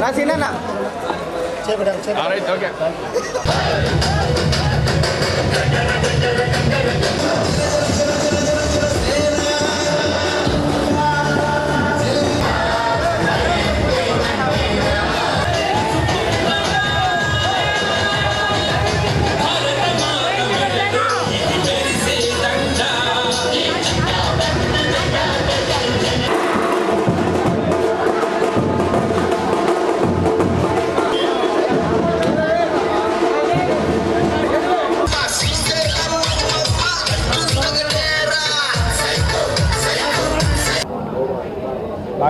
నా చిన్న ఓకే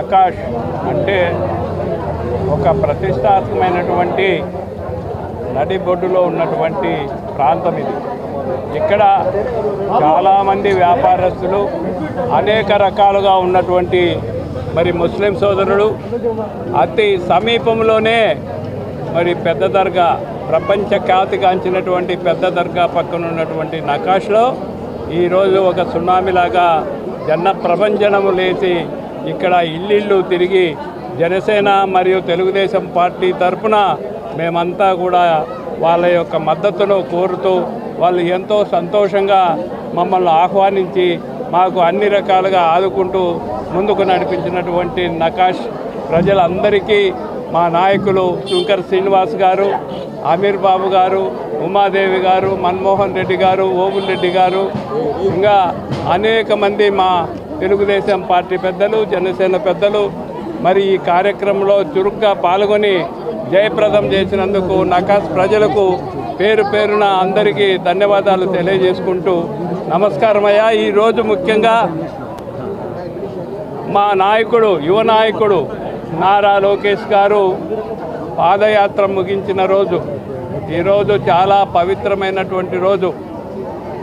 ఆకాష్ అంటే ఒక ప్రతిష్టాత్మకమైనటువంటి నడిబొడ్డులో ఉన్నటువంటి ప్రాంతం ఇది. ఇక్కడ చాలామంది వ్యాపారస్తులు అనేక రకాలుగా ఉన్నటువంటి మరి ముస్లిం సోదరులు అతి సమీపంలోనే మరి పెద్ద దర్గా ప్రపంచ ఖ్యాతిగాంచినటువంటి పెద్ద దర్గా పక్కన ఉన్నటువంటి నకాష్లో ఈరోజు ఒక సునామీలాగా జన ప్రభంజనము లేచి ఇక్కడ ఇల్లిళ్ళు తిరిగి జనసేన మరియు తెలుగుదేశం పార్టీ తరఫున మేమంతా కూడా వాళ్ళ యొక్క మద్దతును కోరుతూ వాళ్ళు ఎంతో సంతోషంగా మమ్మల్ని ఆహ్వానించి మాకు అన్ని రకాలుగా ఆదుకుంటూ ముందుకు నడిపించినటువంటి నకాష్ ప్రజలందరికీ మా నాయకులు శంకర్ శ్రీనివాస్ గారు అమీర్ బాబు గారు ఉమాదేవి గారు మన్మోహన్ రెడ్డి గారు ఓబుల్ రెడ్డి గారు. ఇంకా అనేక మంది మా తెలుగుదేశం పార్టీ పెద్దలు జనసేన పెద్దలు మరి ఈ కార్యక్రమంలో చురుగ్గా పాల్గొని జయప్రదం చేసినందుకు నకాస్ ప్రజలకు పేరు పేరున అందరికీ ధన్యవాదాలు తెలియజేసుకుంటూ నమస్కారమయ్యా ఈరోజు ముఖ్యంగా మా నాయకుడు యువ నాయకుడు నారా లోకేష్ గారు పాదయాత్ర ముగించిన రోజు. ఈరోజు చాలా పవిత్రమైనటువంటి రోజు.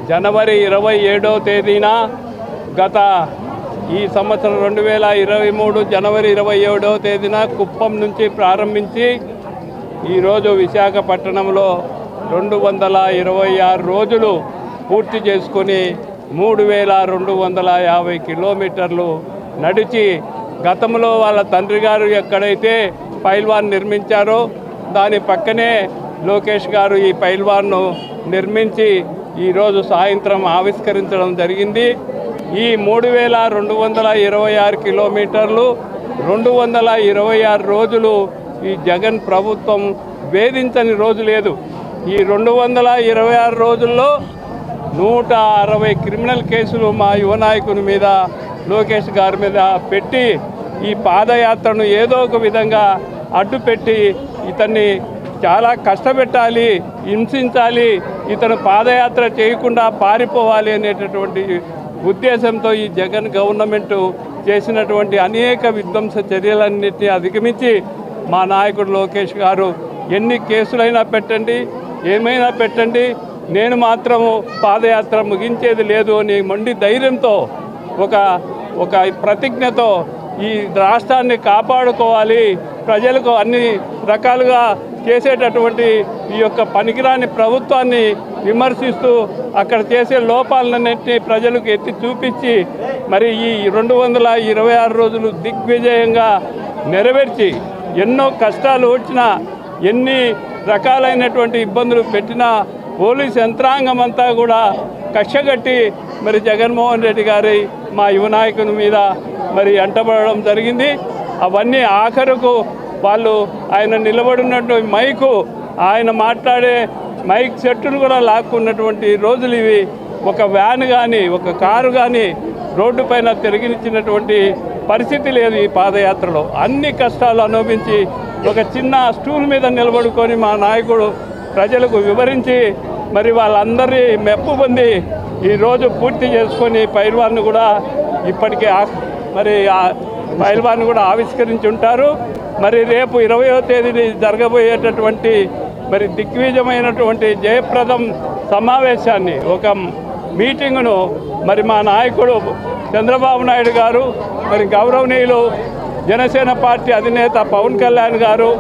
జనవరి ఇరవై ఏడో తేదీన గత ఈ సంవత్సరం రెండు వేల ఇరవై మూడు జనవరి ఇరవై ఏడవ తేదీన కుప్పం నుంచి ప్రారంభించి ఈరోజు విశాఖపట్నంలో రెండు వందల ఇరవై ఆరు రోజులు పూర్తి చేసుకొని మూడు వేల రెండు వందల యాభై కిలోమీటర్లు నడిచి గతంలో వాళ్ళ తండ్రి గారు ఎక్కడైతే పైల్వాన్ నిర్మించారో దాని పక్కనే లోకేష్ గారు ఈ పైల్వాన్ను నిర్మించి ఈరోజు సాయంత్రం ఆవిష్కరించడం జరిగింది. ఈ మూడు వేల రెండు వందల ఇరవై ఆరు కిలోమీటర్లు రెండు వందల ఇరవై ఆరు రోజులు ఈ జగన్ ప్రభుత్వం వేధించని రోజు లేదు. ఈ రెండు వందల ఇరవై ఆరు రోజుల్లో నూట అరవై క్రిమినల్ కేసులు మా యువ నాయకుని మీద లోకేష్ గారి మీద పెట్టి ఈ పాదయాత్రను ఏదో ఒక విధంగా అడ్డుపెట్టి ఇతన్ని చాలా కష్టపెట్టాలి హింసించాలి ఇతను పాదయాత్ర చేయకుండా పారిపోవాలి అనేటటువంటి ఉద్దేశంతో ఈ జగన్ గవర్నమెంట్ చేసినటువంటి అనేక విధ్వంస చర్యలన్నింటినీ అధిగమించి మా నాయకుడు లోకేష్ గారు ఎన్ని కేసులైనా పెట్టండి ఏమైనా పెట్టండి నేను మాత్రము పాదయాత్ర ముగించేది లేదు అని మొండి ధైర్యంతో ఒక ఒక ప్రతిజ్ఞతో ఈ రాష్ట్రాన్ని కాపాడుకోవాలి. ప్రజలకు అన్ని రకాలుగా చేసేటటువంటి ఈ యొక్క పనికిరాని ప్రభుత్వాన్ని విమర్శిస్తూ అక్కడ చేసే లోపాలన్నింటినీ ప్రజలకు ఎత్తి చూపించి మరి ఈ రెండు వందల ఇరవై ఆరు రోజులు దిగ్విజయంగా నెరవేర్చి ఎన్నో కష్టాలు వచ్చినా ఎన్ని రకాలైనటువంటి ఇబ్బందులు పెట్టినా పోలీస్ యంత్రాంగం అంతా కూడా కక్షగట్టి మరి జగన్మోహన్ రెడ్డి గారి మా యువ నాయకుని మీద మరి అంటబడడం జరిగింది. అవన్నీ ఆఖరుకు వాళ్ళు ఆయన నిలబడినట్టు మైకు ఆయన మాట్లాడే మైక్ సెట్టును కూడా లాక్కున్నటువంటి రోజులు ఇవి. ఒక వ్యాన్ కానీ ఒక కారు కానీ రోడ్డు పైన తిరిగినిచ్చినటువంటి పరిస్థితి లేదు ఈ పాదయాత్రలో. అన్ని కష్టాలు అనుభవించి ఒక చిన్న స్టూల్ మీద నిలబడుకొని మా నాయకుడు ప్రజలకు వివరించి మరి వాళ్ళందరినీ మెప్పు పొంది ఈరోజు పూర్తి చేసుకొని పైల్వాన్ని కూడా ఇప్పటికే ఆ- మరి ఆ పైల్వాన్ని కూడా ఆవిష్కరించి ఉంటారు. మరి రేపు ఇరవయో తేదీని జరగబోయేటటువంటి మరి దిగ్విజయమైనటువంటి జయప్రదం సమావేశాన్ని ఒక మీటింగ్ను మరి మా నాయకుడు చంద్రబాబు నాయుడు గారు మరి గౌరవనీయులు జనసేన పార్టీ అధినేత పవన్ కళ్యాణ్ గారు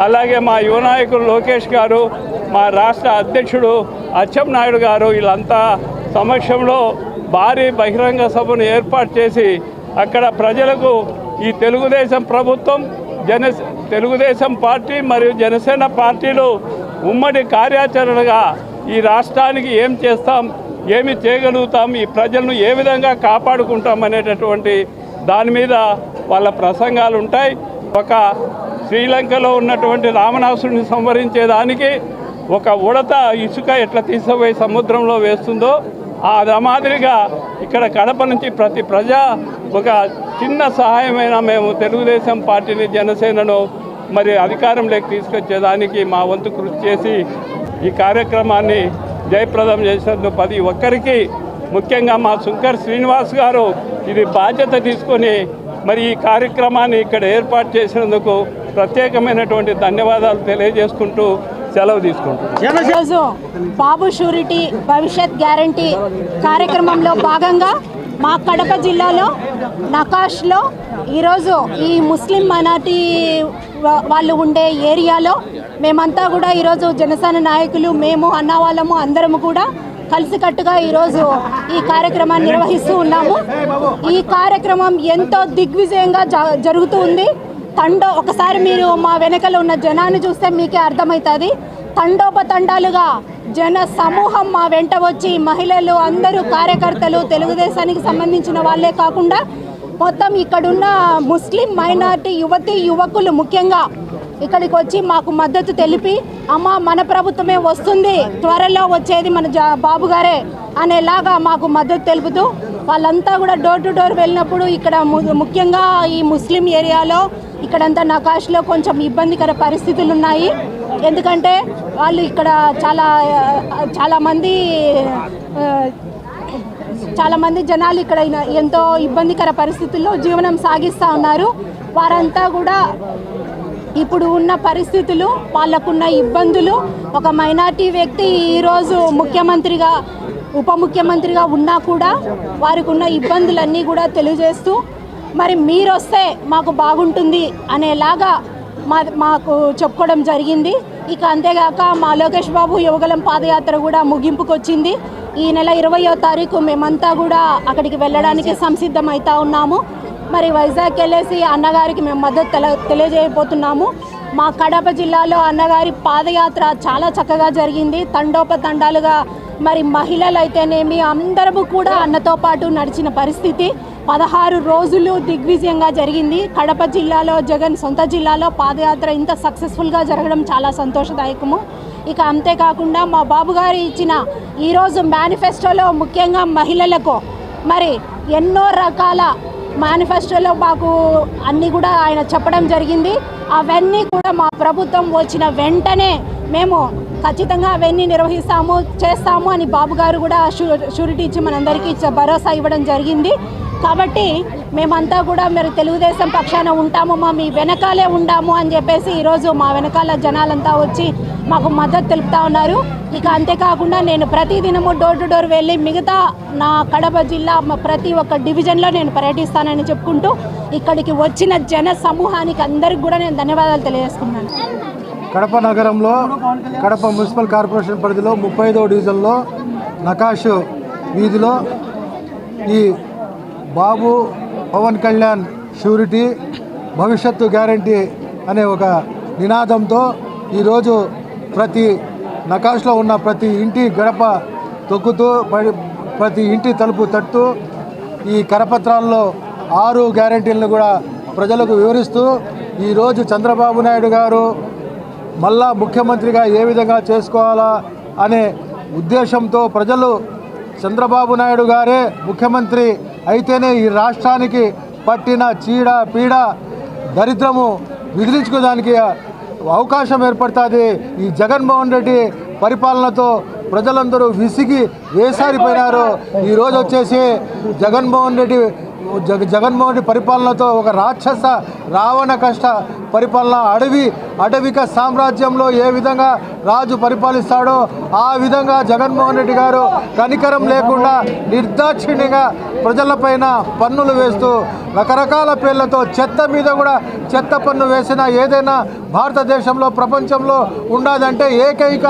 అలాగే మా యువ నాయకులు లోకేష్ గారు మా రాష్ట్ర అధ్యక్షుడు అచ్చెం నాయుడు గారు వీళ్ళంతా సమక్షంలో భారీ బహిరంగ సభను ఏర్పాటు చేసి అక్కడ ప్రజలకు ఈ తెలుగుదేశం ప్రభుత్వం జన తెలుగుదేశం పార్టీ మరియు జనసేన పార్టీలు ఉమ్మడి కార్యాచరణగా ఈ రాష్ట్రానికి ఏం చేస్తాం ఏమి చేయగలుగుతాం ఈ ప్రజలను ఏ విధంగా కాపాడుకుంటాం అనేటటువంటి దాని మీద వాళ్ళ ప్రసంగాలు ఉంటాయి ఒక శ్రీలంకలో ఉన్నటువంటి రామనాసుని సంవరించేదానికి ఒక ఉడత ఇసుక ఎట్లా తీసుకుపోయి సముద్రంలో వేస్తుందో ఆ మాదిరిగా ఇక్కడ కడప నుంచి ప్రతి ప్రజ ఒక చిన్న సహాయమైన మేము తెలుగుదేశం పార్టీని జనసేనను మరి అధికారంలోకి తీసుకొచ్చేదానికి మా వంతు కృషి చేసి ఈ కార్యక్రమాన్ని జయప్రదం చేసినందుకు ప్రతి ఒక్కరికి ముఖ్యంగా మా శంకర్ శ్రీనివాస్ గారు ఇది బాధ్యత తీసుకొని మరి ఈ కార్యక్రమాన్ని ఇక్కడ ఏర్పాటు చేసినందుకు ప్రత్యేకమైనటువంటి ధన్యవాదాలు తెలియజేసుకుంటూ సెలవు తీసుకుంటున్నాను ఈరోజు బాబు షూరిటీ భవిష్యత్ గ్యారంటీ కార్యక్రమంలో భాగంగా మా కడప జిల్లాలో నకాష్లో ఈరోజు ఈ ముస్లిం మైనార్టీ వాళ్ళు ఉండే ఏరియాలో మేమంతా కూడా ఈరోజు జనసేన నాయకులు మేము అన్న వాళ్ళము అందరము కూడా కలిసికట్టుగా ఈరోజు ఈ కార్యక్రమాన్ని నిర్వహిస్తూ ఉన్నాము. ఈ కార్యక్రమం ఎంతో దిగ్విజయంగా జ- జరుగుతూ ఉంది. తండో ఒకసారి మీరు మా వెనకల ఉన్న జనాన్ని చూస్తే మీకే అర్థమవుతుంది తండోపతండాలుగా జన సమూహం మా వెంట వచ్చి మహిళలు అందరూ కార్యకర్తలు తెలుగుదేశానికి సంబంధించిన వాళ్ళే కాకుండా మొత్తం ఇక్కడున్న ముస్లిం మైనారిటీ యువతి యువకులు ముఖ్యంగా ఇక్కడికి వచ్చి మాకు మద్దతు తెలిపి అమ్మ మన ప్రభుత్వమే వస్తుంది త్వరలో వచ్చేది మన జా బాబు గారే అనేలాగా మాకు మద్దతు తెలుపుతూ వాళ్ళంతా కూడా డోర్ టు డోర్ వెళ్ళినప్పుడు ఇక్కడ ము- ముఖ్యంగా ఈ ముస్లిం ఏరియాలో ఇక్కడంతా నకాష్లో కొంచెం ఇబ్బందికర పరిస్థితులు ఉన్నాయి ఎందుకంటే వాళ్ళు ఇక్కడ చాలా చాలామంది చాలామంది జనాలు ఇక్కడ ఎంతో ఇబ్బందికర పరిస్థితుల్లో జీవనం సాగిస్తూ ఉన్నారు. వారంతా కూడా ఇప్పుడు ఉన్న పరిస్థితులు వాళ్ళకున్న ఇబ్బందులు. ఒక మైనార్టీ వ్యక్తి ఈరోజు ముఖ్యమంత్రిగా ఉప ముఖ్యమంత్రిగా ఉన్నా కూడా వారికి ఉన్న ఇబ్బందులన్నీ కూడా తెలియజేస్తూ మరి మీరు వస్తే మాకు బాగుంటుంది అనేలాగా మా మాకు చెప్పుకోవడం జరిగింది. ఇక అంతేగాక మా లోకేష్ బాబు యువగలం పాదయాత్ర కూడా ముగింపుకు వచ్చింది ఈ నెల ఇరవయో తారీఖు మేమంతా కూడా అక్కడికి వెళ్ళడానికి సంసిద్ధం అవుతా ఉన్నాము. మరి వైజాగ్ వెళ్ళేసి అన్నగారికి మేము మద్దతు తెల తెలియజేయబోతున్నాము. మా కడప జిల్లాలో అన్నగారి పాదయాత్ర చాలా చక్కగా జరిగింది. తండోపతండాలుగా మరి మహిళలు అయితేనేమి అందరము కూడా అన్నతో పాటు నడిచిన పరిస్థితి. పదహారు రోజులు దిగ్విజయంగా జరిగింది. కడప జిల్లాలో జగన్ సొంత జిల్లాలో పాదయాత్ర ఇంత సక్సెస్ఫుల్గా జరగడం చాలా సంతోషదాయకము. ఇక అంతేకాకుండా మా బాబుగారు ఇచ్చిన ఈరోజు మేనిఫెస్టోలో ముఖ్యంగా మహిళలకు మరి ఎన్నో రకాల మేనిఫెస్టోలో మాకు అన్నీ కూడా ఆయన చెప్పడం జరిగింది. అవన్నీ కూడా మా ప్రభుత్వం వచ్చిన వెంటనే మేము ఖచ్చితంగా అవన్నీ నిర్వహిస్తాము చేస్తాము అని బాబు గారు కూడా షూ- షూరిటీ ఇచ్చి మనందరికీ భరోసా ఇవ్వడం జరిగింది. కాబట్టి మేమంతా కూడా మరి తెలుగుదేశం పక్షాన ఉంటాము మా మీ వెనకాలే ఉండాము అని చెప్పేసి ఈరోజు మా వెనకాల జనాలంతా వచ్చి మాకు మద్దతు తెలుపుతా ఉన్నారు. ఇక అంతేకాకుండా నేను ప్రతి దినము డోర్ టు డోర్ వెళ్ళి మిగతా నా కడప జిల్లా ప్రతి ఒక్క డివిజన్లో నేను పర్యటిస్తానని చెప్పుకుంటూ ఇక్కడికి వచ్చిన జన సమూహానికి అందరికి కూడా నేను ధన్యవాదాలు తెలియజేసుకున్నాను కడప నగరంలో కడప మున్సిపల్ కార్పొరేషన్ పరిధిలో ముప్పై ఐదో డివిజన్లో నకాష్ వీధిలో ఈ బాబు పవన్ కళ్యాణ్ షూరిటీ భవిష్యత్తు గ్యారంటీ అనే ఒక నినాదంతో ఈరోజు ప్రతి నకాష్లో ఉన్న ప్రతి ఇంటి గడప తొక్కుతూ పడి- ప్రతి ఇంటి తలుపు తట్టు ఈ కరపత్రాల్లో ఆరు గ్యారంటీలను కూడా ప్రజలకు వివరిస్తూ ఈరోజు చంద్రబాబు నాయుడు గారు మళ్ళా ముఖ్యమంత్రిగా ఏ విధంగా చేసుకోవాలా అనే ఉద్దేశంతో ప్రజలు చంద్రబాబు నాయుడు గారే ముఖ్యమంత్రి అయితేనే ఈ రాష్ట్రానికి పట్టిన చీడ పీడ దరిద్రము విదిలించుకోవడానికి అవకాశం ఏర్పడుతుంది. ఈ జగన్మోహన్ రెడ్డి పరిపాలనతో ప్రజలందరూ విసిగి వేసారిపోయినారు. ఈరోజు వచ్చేసి జగన్మోహన్ రెడ్డి జగ జగన్మోహన్ రెడ్డి పరిపాలనతో ఒక రాక్షస రావణ కష్ట పరిపాలన అడవి అడవిక సామ్రాజ్యంలో ఏ విధంగా రాజు పరిపాలిస్తాడో ఆ విధంగా జగన్మోహన్ రెడ్డి గారు కనికరం లేకుండా నిర్దాక్షిణ్యంగా ప్రజలపైన పన్నులు వేస్తూ రకరకాల పేర్లతో చెత్త మీద కూడా చెత్త పన్ను వేసిన ఏదైనా భారతదేశంలో ప్రపంచంలో ఉండదంటే ఏకైక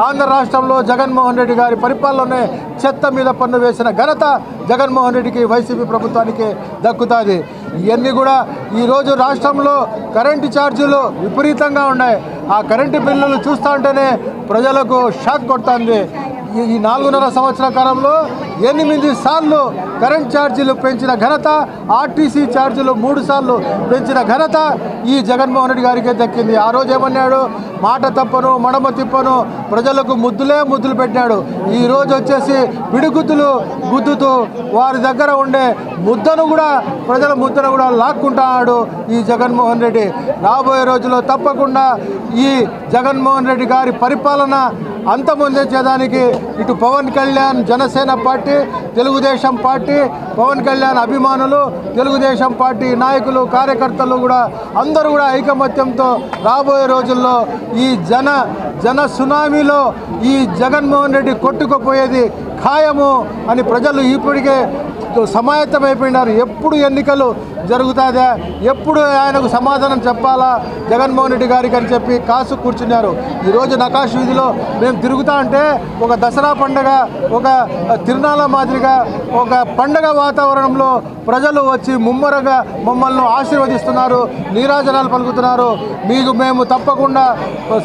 ఆంధ్ర రాష్ట్రంలో జగన్మోహన్ రెడ్డి గారి పరిపాలనలోనే చెత్త మీద పన్ను వేసిన ఘనత జగన్మోహన్ రెడ్డికి వైసీపీ ప్రభుత్వానికి దక్కుతుంది. ఇవన్నీ కూడా ఈరోజు రాష్ట్రంలో కరెంటు ఛార్జీలు విపరీతంగా ఉన్నాయి. ఆ కరెంటు బిల్లులు చూస్తూ ఉంటేనే ప్రజలకు షాక్ కొడుతుంది. ఈ- ఈ నాలుగున్నర సంవత్సర కాలంలో ఎనిమిది సార్లు కరెంట్ ఛార్జీలు పెంచిన ఘనత ఆర్టీసీ ఛార్జీలు మూడు సార్లు పెంచిన ఘనత ఈ జగన్మోహన్ రెడ్డి గారికే దక్కింది. ఆ రోజు ఏమన్నాడు? మాట తప్పను మడమ తిప్పను ప్రజలకు ముద్దులే ముద్దులు పెట్టాడు ఈ రోజు వచ్చేసి పిడిగుద్దులు గుద్దుతూ వారి దగ్గర ఉండే ముద్దను కూడా ప్రజల ముద్దను కూడా లాక్కుంటాడు ఈ జగన్మోహన్ రెడ్డి. రాబోయే రోజుల్లో తప్పకుండా ఈ జగన్మోహన్ రెడ్డి గారి పరిపాలన అంతమొందించేదానికి ఇటు పవన్ కళ్యాణ్ జనసేన పార్టీ తెలుగుదేశం పార్టీ పవన్ కళ్యాణ్ అభిమానులు తెలుగుదేశం పార్టీ నాయకులు కార్యకర్తలు కూడా అందరూ కూడా ఐకమత్యంతో రాబోయే రోజుల్లో ఈ జన జన సునామీలో ఈ జగన్మోహన్ రెడ్డి కొట్టుకుపోయేది ఖాయము అని ప్రజలు ఇప్పటికే సమాయత్తమైపోయినారు. ఎప్పుడు ఎన్నికలు జరుగుతుందా ఎప్పుడు ఆయనకు సమాధానం చెప్పాలా? జగన్మోహన్ రెడ్డి గారికి అని చెప్పి కాసు కూర్చున్నారు. ఈరోజు నకాష్ వీధిలో మేము తిరుగుతా అంటే ఒక దసరా పండగ ఒక తిరునాళ్ళ మాదిరిగా ఒక పండగ వాతావరణంలో ప్రజలు వచ్చి ముమ్మరగా మమ్మల్ని ఆశీర్వదిస్తున్నారు నీరాజనాలు పలుకుతున్నారు. మీకు మేము తప్పకుండా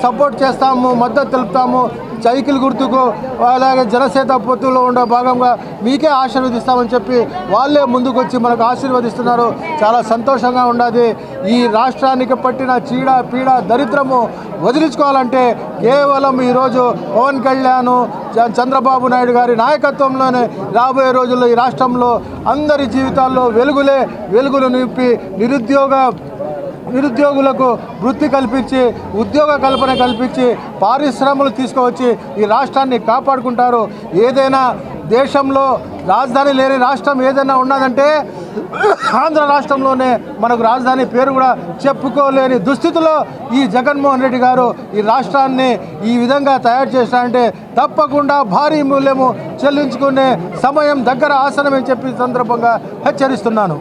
సపోర్ట్ చేస్తాము మద్దతు తెలుపుతాము. సైకిల్ గుర్తుకు అలాగే జనసేత పొత్తులో ఉండే భాగంగా మీకే ఆశీర్వదిస్తామని చెప్పి వాళ్ళే ముందుకొచ్చి మనకు ఆశీర్వదిస్తున్నారు. చాలా సంతోషంగా ఉన్నది. ఈ రాష్ట్రానికి పట్టిన చీడ పీడ దరిద్రము వదిలించుకోవాలంటే కేవలం ఈరోజు పవన్ కళ్యాణ్ చ- చంద్రబాబు నాయుడు గారి నాయకత్వంలోనే రాబోయే రోజుల్లో ఈ రాష్ట్రంలో అందరి జీవితాల్లో వెలుగులే వెలుగులు నింపి నిరుద్యోగ నిరుద్యోగులకు వృత్తి కల్పించి ఉద్యోగ కల్పన కల్పించి పారిశ్రమలు తీసుకువచ్చి ఈ రాష్ట్రాన్ని కాపాడుకుంటారు. ఏదైనా దేశంలో రాజధాని లేని రాష్ట్రం ఏదైనా ఉన్నదంటే ఆంధ్ర రాష్ట్రంలోనే మనకు రాజధాని పేరు కూడా చెప్పుకోలేని దుస్థితిలో ఈ జగన్మోహన్ రెడ్డి గారు ఈ రాష్ట్రాన్ని ఈ విధంగా తయారు చేశారంటే తప్పకుండా భారీ మూల్యము చెల్లించుకునే సమయం దగ్గర ఆసనమని చెప్పి సందర్భంగా హెచ్చరిస్తున్నాను.